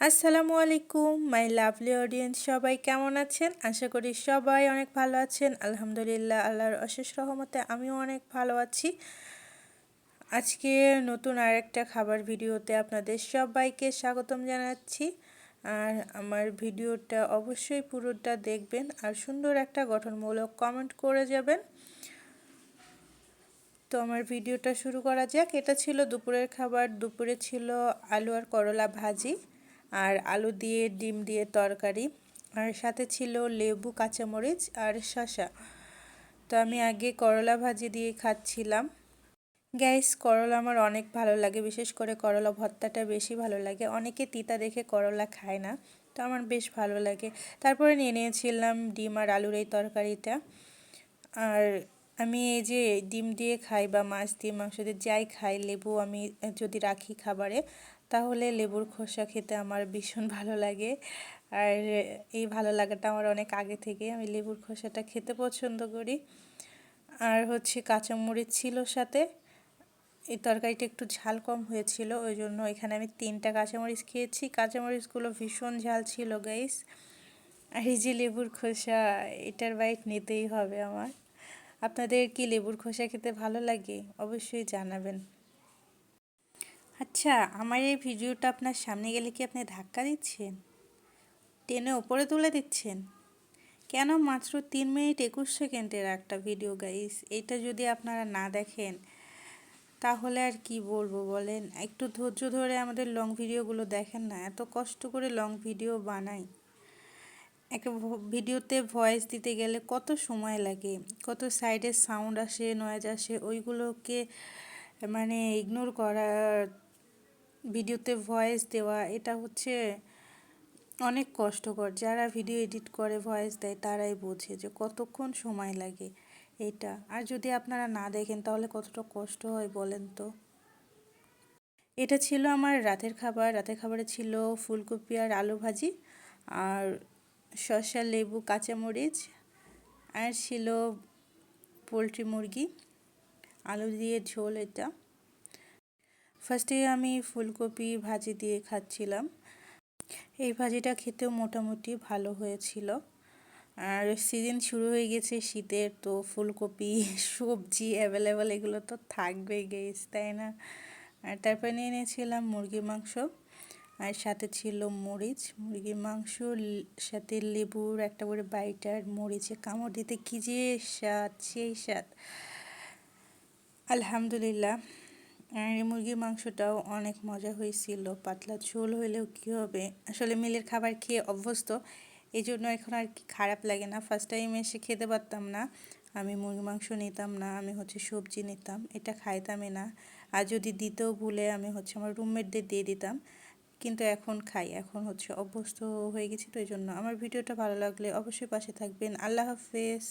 আসসালামু আলাইকুম my lovely audience সবাই কেমন আছেন? আশা করি সবাই অনেক ভালো আছেন। আলহামদুলিল্লাহ, আল্লাহর অশেষ রহমতে আমিও অনেক ভালো আছি। আজকে নতুন আরেকটা খাবার ভিডিওতে আপনাদের সবাইকে স্বাগতম জানাচ্ছি। আর আমার ভিডিওটা অবশ্যই পুরোটা দেখবেন আর সুন্দর একটা গঠনমূলক কমেন্ট করে যাবেন। তো আমার ভিডিওটা শুরু করা যাক। এটা ছিল দুপুরের খাবার। দুপুরে ছিল আলু আর করলা ভাজি। আর আলু দিয়ে, ডিম দিয়ে তরকারি। আর সাথে ছিল লেবু, কাঁচামরিচ আর শসা। তো আমি আগে করলা ভাজি দিয়ে খাচ্ছিলাম। গ্যাস, করলা আমার অনেক ভালো লাগে। বিশেষ করে করলা ভর্তাটা বেশি ভালো লাগে। অনেকে তিতা দেখে করলা খায় না, তো আমার বেশ ভালো লাগে। তারপরে নিয়ে নিয়েছিলাম ডিম আর আলুর এই তরকারিটা। আর আমি এই যে ডিম দিয়ে খাই বা মাছ দিয়ে মাংস দিয়ে যাই খাই, লেবু আমি যদি রাখি খাবারে, তাহলে লেবুর খোসা খেতে আমার ভীষণ ভালো লাগে। আর এই ভালো লাগাটা আমার অনেক আগে থেকে, আমি লেবুর খোসাটা খেতে পছন্দ করি। আর হচ্ছে কাঁচামরিচ ছিল সাথে, এই তরকারিটা একটু ঝাল কম হয়েছিল, ওই জন্য এখানে আমি তিনটা কাঁচামরিচ খেয়েছি। কাঁচামরিচগুলো ভীষণ ঝাল ছিল গাইস আর এই যে লেবুর খোসা, এটার বাইট নিতেই হবে আমার। আপনাদের কি লেবুর খোসা খেতে ভালো লাগে? অবশ্যই জানাবেন। আচ্ছা আমার এই ভিডিওটা আপনার সামনে গেলে কি আপনি ধাক্কা দিচ্ছেন? টেনে ওপরে তুলে দিচ্ছেন? কেন মাত্র তিন মিনিট একুশ সেকেন্ডের একটা ভিডিও গাইস এটা যদি আপনারা না দেখেন, তাহলে আর কি বলব বলেন? একটু ধৈর্য ধরে আমাদের লং ভিডিওগুলো দেখেন না? এত কষ্ট করে লং ভিডিও বানাই। একটা ভিডিওতে ভয়েস দিতে গেলে কত সময় লাগে? কত সাইডে সাউন্ড আসে নয়েজ আসে, ওইগুলোকে মানে ইগনোর করা, ভিডিওতে ভয়েস দেওয়া, এটা হচ্ছে অনেক কষ্টকর। যারা ভিডিও এডিট করে ভয়েস দেয়, তারাই বোঝে যে কতক্ষণ সময় লাগে এটা। আর যদি আপনারা না দেখেন, তাহলে কতটা কষ্ট হয় বলেন তো? এটা ছিল আমার রাতের খাবার। রাতের খাবারে ছিল ফুলকপি আর আলু ভাজি। আর শসা লেবু, কাঁচামরিচ আর ছিল পোলট্রি মুরগি, আলু দিয়ে ঝোল এটা। ফার্স্টে আমি ফুলকপি ভাজি দিয়ে খাচ্ছিলাম। এই ভাজিটা খেতেও মোটামুটি ভালো হয়েছিল। আর সিজন শুরু হয়ে গেছে শীতের, তো ফুলকপি, সবজি অ্যাভেলেবেল এগুলো তো থাকবেই গেস তাই না? আর তারপরে নিয়ে নিয়েছিলাম মুরগির মাংস। আর সাথে ছিল মরিচ, মুরগির মাংস সাথে লেবুর একটা করে বাইটার মরিচে কামড় দিতে কী যে স্বাদ, সেই স্বাদ। আলহামদুলিল্লাহ, আর মুরগির মাংসটাও অনেক মজা হয়েছিল, পাতলা ঝোল হইলেও কী হবে? আসলে মিলের খাবার খেয়ে অভ্যস্ত এই জন্য এখন আর কি খারাপ লাগে না। ফার্স্ট টাইম এসে খেতে পারতাম না, আমি মুরগি মাংস নিতাম না, আমি হচ্ছে সবজি নিতাম, এটা খাইতামই না। আর যদি দিতেও ভুলে আমি হচ্ছে আমার রুমমেটদের দিয়ে দিতাম। কিন্তু এখন খাই, এখন হচ্ছে অভ্যস্ত হয়ে গেছি, তো এই জন্য আমার ভিডিওটা ভালো লাগলে অবশ্যই পাশে থাকবেন। আল্লাহ হাফেজ।